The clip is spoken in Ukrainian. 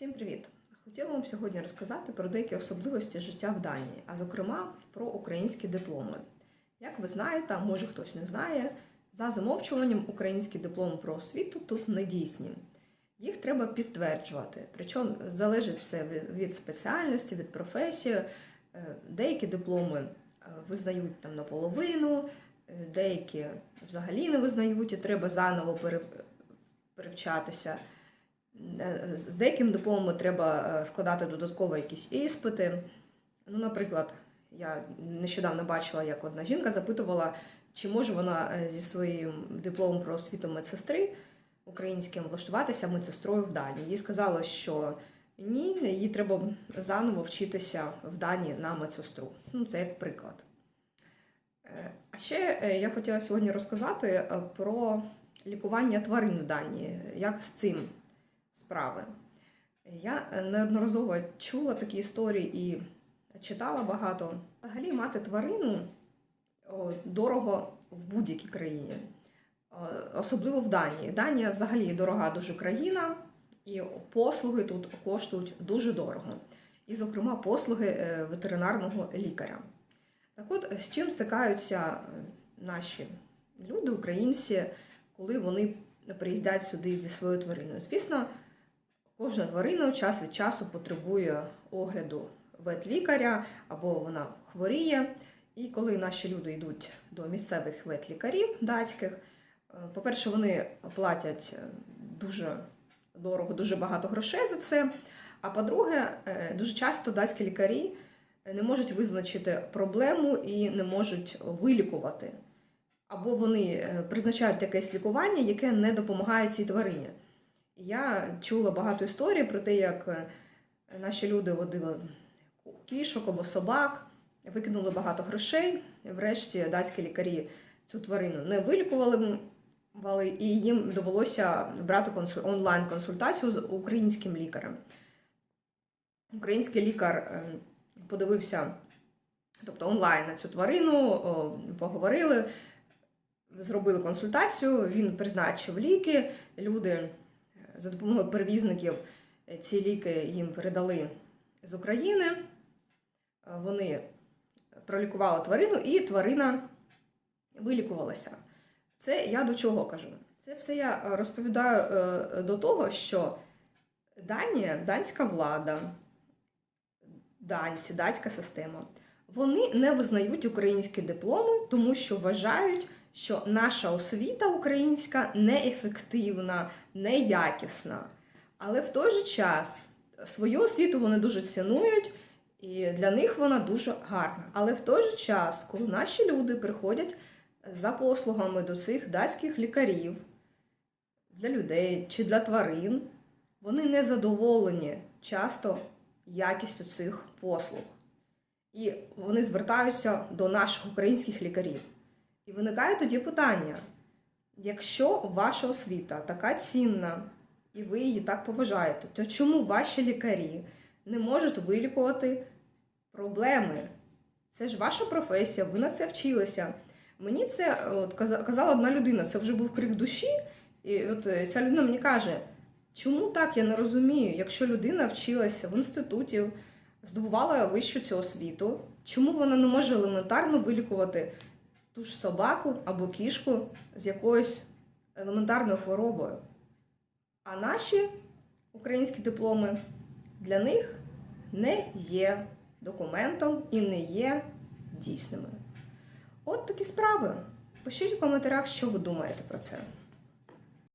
Всім привіт! Хотіла вам сьогодні розказати про деякі особливості життя в Данії, а зокрема про українські дипломи. Як ви знаєте, може хтось не знає, за замовчуванням українські дипломи про освіту тут не дійсні. Їх треба підтверджувати. Причому залежить все від- від спеціальності, від професії. Е, Деякі дипломи е, визнають там наполовину, е, деякі взагалі не визнають, і треба заново перевчатися. Е, З деякими дипломами треба е, складати додатково якісь іспити. Ну, наприклад, я нещодавно бачила, як одна жінка запитувала, чи може вона е, зі своїм дипломом про освіту медсестри українським влаштуватися медсестрою в Данії. Їй сказали, що ні, їй треба заново вчитися в Данії на медсестру. Ну, це як приклад. А ще я хотіла сьогодні розказати про лікування тварин в Данії, як з цим справи. Я неодноразово чула такі історії і читала багато. Взагалі мати тварину дорого в будь-якій країні, особливо в Данії. Данія взагалі дорога дуже країна, і послуги тут коштують дуже дорого. І, зокрема, послуги е, ветеринарного лікаря. Так от, з чим стикаються е, наші люди, українці, коли вони приїздять сюди зі своєю твариною? Звісно, Кожна тварина час від часу потребує огляду ветлікаря або вона хворіє. І коли наші люди йдуть до місцевих ветлікарів датських, е, по-перше, вони платять е, дуже дорого, дуже багато грошей за це. А по-друге, е, дуже часто датські лікарі не можуть визначити проблему і не можуть вилікувати. Або вони призначають якесь лікування, яке не допомагає цій тварині. Я чула багато історій про те, як е, наші люди водили кішок або собак, викинули багато грошей. Врешті датські лікарі цю тварину не вилікували, і їм довелося брати онлайн-консультацію з українським лікарем. Український лікар е, подивився, тобто онлайн на цю тварину, поговорили, зробили консультацію, він призначив ліки, люди за допомогою перевізників е, ці ліки їм передали з України. Е, Вони пролікували тварину, і тварина вилікувалася. Це я до чого кажу? Це все я е, розповідаю до того, що Данія, данська влада, данці, датська система, вони не визнають українські дипломи, тому що вважають, що наша освіта українська неефективна, неякісна. Але в той же час свою освіту вони дуже цінують, і для них вона дуже гарна. Але в той же час, коли наші люди приходять за послугами до цих датських лікарів для людей чи для тварин, вони не задоволені часто якістю цих послуг. І вони звертаються до наших українських лікарів. І виникає тоді питання: якщо ваша освіта така цінна, і ви її так поважаєте, то чому ваші лікарі не можуть вилікувати проблеми? Це ж ваша професія, ви на це вчилися. Мені це от, казала одна людина, це вже був крик душі. І от е, ця людина мені каже, чому так я не розумію, якщо людина вчилася в інституті, здобувала вищу цю освіту, чому вона не може елементарно вилікувати ту ж собаку або кішку з якоюсь елементарною хворобою? А наші українські дипломи для них не є документом і не є дійсними. От такі справи. Пишіть у коментарях, що ви думаєте про це.